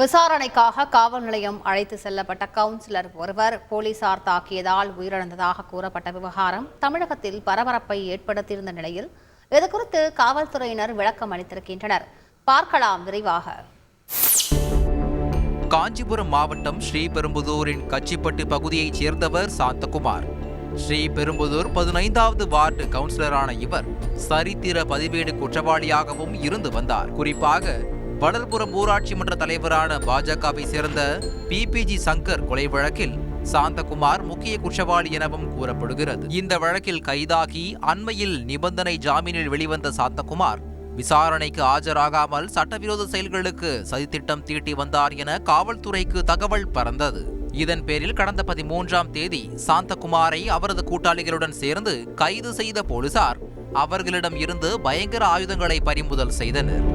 விசாரணைக்காக காவல் நிலையம் அழைத்து செல்லப்பட்ட கவுன்சிலர் ஒருவர் போலீசார் தாக்கியதால் உயிரிழந்ததாக கூறப்பட்ட விவகாரம் தமிழகத்தில் பரபரப்பை ஏற்படுத்தியிருந்த நிலையில் இதுகுறித்து காவல்துறையினர் விளக்கம் அளித்திருக்கின்றனர். பார்க்கலாம் விரைவாக. காஞ்சிபுரம் மாவட்டம் ஸ்ரீபெரும்புதூரின் கச்சிப்பட்டு பகுதியைச் சேர்ந்தவர் சாந்தகுமார். ஸ்ரீபெரும்புதூர் பதினைந்தாவது வார்டு கவுன்சிலரான இவர் சரித்திர பதிவேடு குற்றவாளியாகவும் இருந்து வந்தார். குறிப்பாக வளர்புறம் ஊராட்சி மன்ற தலைவரான பாஜகவை சேர்ந்த பிபிஜி சங்கர் கொலை வழக்கில் சாந்தகுமார் முக்கிய குற்றவாளி எனவும் கூறப்படுகிறது. இந்த வழக்கில் கைதாகி அண்மையில் நிபந்தனை ஜாமீனில் வெளிவந்த சாந்தகுமார் விசாரணைக்கு ஆஜராகாமல் சட்டவிரோத செயல்களுக்கு சதித்திட்டம் தீட்டி வந்தார் என காவல்துறைக்கு தகவல் பறந்தது. இதன் பேரில் கடந்த பதிமூன்றாம் தேதி சாந்தகுமாரை அவரது கூட்டாளிகளுடன் சேர்ந்து கைது செய்த போலீசார் அவர்களிடம் இருந்து பயங்கர ஆயுதங்களை பறிமுதல் செய்தனர்.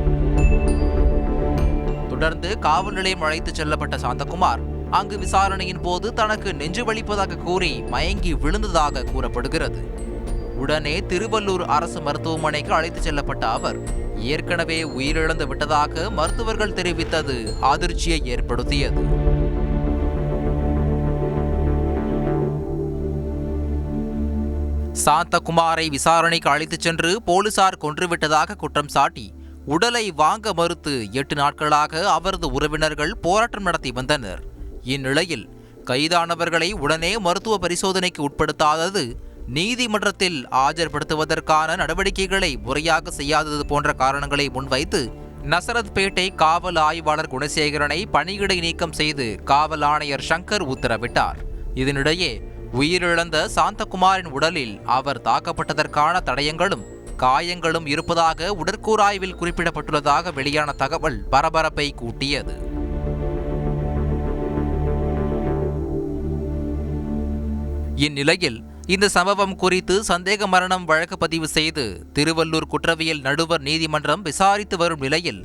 தொடர்ந்து காவல் நிலையம் அழைத்துச் செல்லப்பட்ட சாந்தகுமார் அங்கு விசாரணையின் போது தனக்கு நெஞ்சு வலிப்பதாக கூறி மயங்கி விழுந்ததாக கூறப்படுகிறது. உடனே திருவள்ளூர் அரசு மருத்துவமனைக்கு அழைத்துச் செல்லப்பட்ட அவர் ஏற்கனவே உயிரிழந்து விட்டதாக மருத்துவர்கள் தெரிவித்தது அதிர்ச்சியை ஏற்படுத்தியது. சாந்தகுமாரை விசாரணைக்கு அழைத்துச் சென்று போலீசார் கொன்றுவிட்டதாக குற்றம் சாட்டி உடலை வாங்க மறுத்து எட்டு நாட்களாக அவரது உறவினர்கள் போராட்டம் நடத்தி வந்தனர். இந்நிலையில் கைதானவர்களை உடனே மருத்துவ பரிசோதனைக்கு உட்படுத்தாதது நீதிமன்றத்தில் ஆஜர்படுத்துவதற்கான நடவடிக்கைகளை முறையாக செய்யாதது போன்ற காரணங்களை முன்வைத்து நசரத்பேட்டை காவல் ஆய்வாளர் குணசேகரனை பணியிடை நீக்கம் செய்து காவல் ஆணையர் சங்கர் உத்தரவிட்டார். இதனிடையே உயிரிழந்த சாந்தகுமாரின் உடலில் அவர் தாக்கப்பட்டதற்கான தடயங்களும் காயங்களும் இருப்பதாக உடற்கூறாய்வில் குறிப்பிடப்பட்டுள்ளதாக வெளியான தகவல் பரபரப்பை கூட்டியது. இந்நிலையில் இந்த சம்பவம் குறித்து சந்தேக மரணம் வழக்கு பதிவு செய்து திருவள்ளூர் குற்றவியல் நடுவர் நீதிமன்றம் விசாரித்து வரும் நிலையில்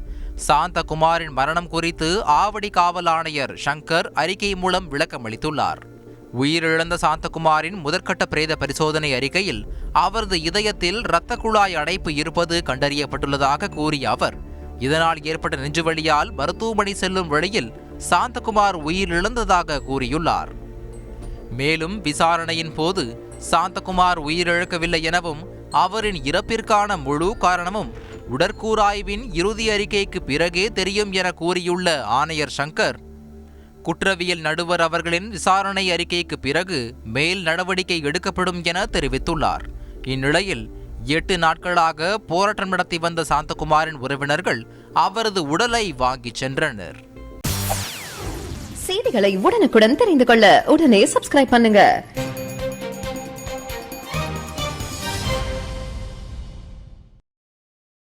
சாந்தகுமாரின் மரணம் குறித்து ஆவடி காவல் ஆணையர் சங்கர் அறிக்கை மூலம் விளக்கம் அளித்துள்ளார் உயிரிழந்த சாந்தகுமாரின் முதற்கட்ட பிரேத பரிசோதனை அறிக்கையில் அவரது இதயத்தில் இரத்த குழாய் அடைப்பு இருப்பது கண்டறியப்பட்டுள்ளதாக கூறிய அவர் இதனால் ஏற்பட்ட நெஞ்சுவலியால் மருத்துவமனை செல்லும் வழியில் சாந்தகுமார் உயிரிழந்ததாக கூறியுள்ளார். மேலும் விசாரணையின் போது சாந்தகுமார் உயிரிழக்கவில்லை எனவும் அவரின் இறப்பிற்கான முழு காரணமும் உடற்கூறாய்வின் இறுதி அறிக்கைக்கு பிறகே தெரியும் என கூறியுள்ள ஆணையர் சங்கர் குற்றவியல் நடுவர் அவர்களின் விசாரணை அறிக்கைக்கு பிறகு மேல் நடவடிக்கை எடுக்கப்படும் என தெரிவித்துள்ளார். இந்நிலையில் எட்டு நாட்களாக போராட்டம் நடத்தி வந்த சாந்தகுமாரின் உறவினர்கள் அவரது உடலை வாங்கிச் சென்றனர். செய்திகளை உடனுக்குடன் தெரிந்து கொள்ள உடனே சப்ஸ்கிரைப் பண்ணுங்க.